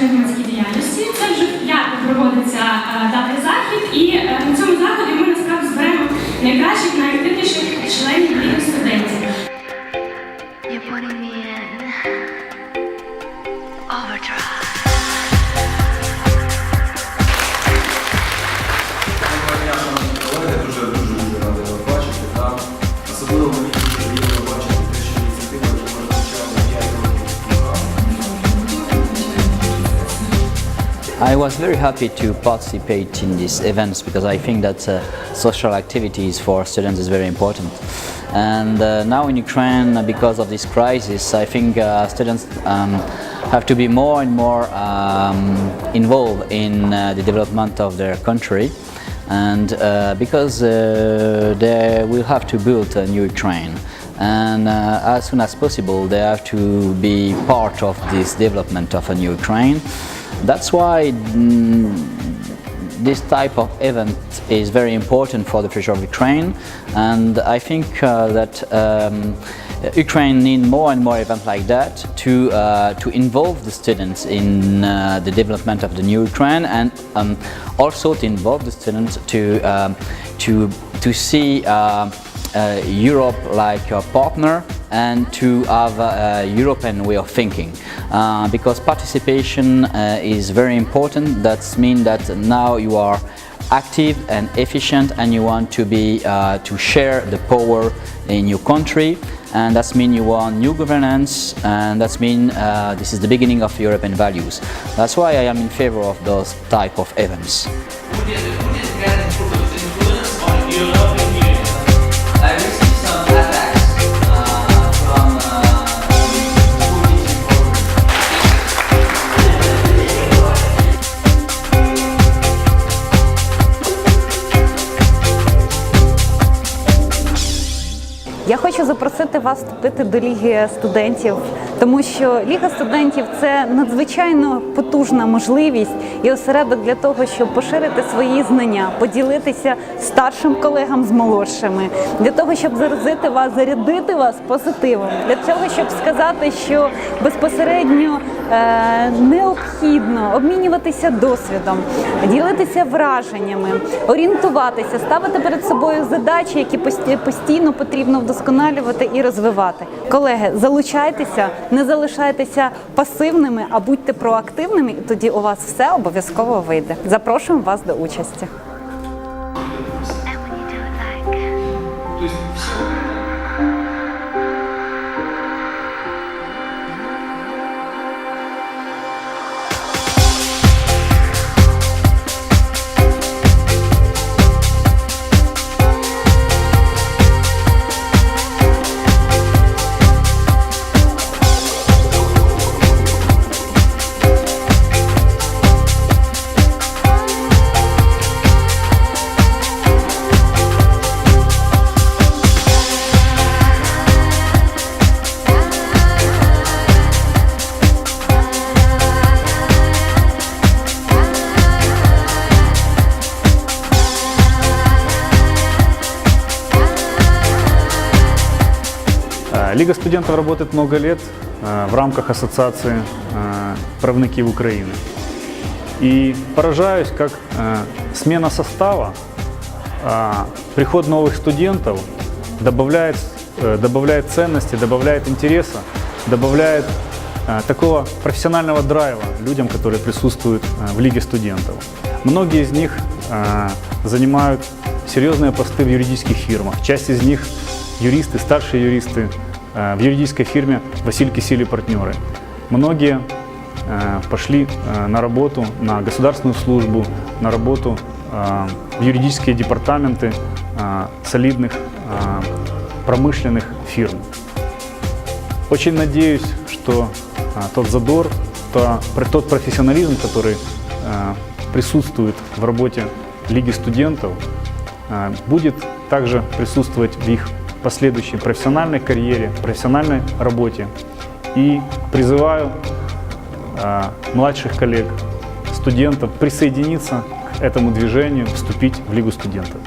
безпечної громадській діяльності. Це вже п'яте проводиться даний захід, і на цьому заході ми насправді зберемо найкращих, найактивніших членів студентів. I was very happy to participate in these events because I think that uh, social activities for students is very important. And uh, now in Ukraine, because of this crisis, I think uh, students um, have to be more and more um, involved in uh, the development of their country. And uh, because uh, they will have to build a new Ukraine. And uh, as soon as possible, they have to be part of this development of a new Ukraine. That's why mm, this type of event is very important for the future of Ukraine, and I think uh, that um, Ukraine need more and more events like that to uh, to involve the students in uh, the development of the new Ukraine, and um, also to involve the students to um, to to see. Uh, uh, Europe like a partner and to have a, a European way of thinking. Uh, because participation uh, is very important. That means that now you are active and efficient and you want to be uh, to share the power in your country and that means you want new governance and that means uh, this is the beginning of European values. That's why I am in favor of those type of events. Я хочу запросити вас вступити до Ліги студентів, тому що Ліга студентів це надзвичайно потужна можливість і осередок для того, щоб поширити свої знання, поділитися старшим колегам з молодшими, для того, щоб заразити вас, зарядити вас позитивом, для того, щоб сказати, що безпосередньо е, необхідно обмінюватися досвідом, ділитися враженнями, орієнтуватися, ставити перед собою задачі, які пості- постійно потрібно вдосконалювати і розвивати. Колеги, залучайтеся, не залишайтеся пасивними, а будьте проактивними, і тоді у вас все обов'язково вийде. Запрошуємо вас до участі. Э, Лига студентов работает много лет э, в рамках Ассоциации э, правників Украины. И поражаюсь, как э, смена состава, приход новых студентов добавляет, э, добавляет ценности, добавляет интереса, добавляет такого профессионального драйва людям, которые присутствуют в Лиге студентов. Многие из них занимают серьезные посты в юридических фирмах. Часть из них юристы, старшие юристы в юридической фирме Василь Кисили партнеры. Многие э, пошли э, на работу на государственную службу, на работу э, в юридические департаменты э, солидных э, промышленных фирм. Очень надеюсь, что тот задор, тот профессионализм, который присутствует в работе Лиги студентов, будет также присутствовать в их последующей профессиональной карьере, профессиональной работе. И призываю а, младших коллег, студентов присоединиться к этому движению, вступить в Лигу студентов.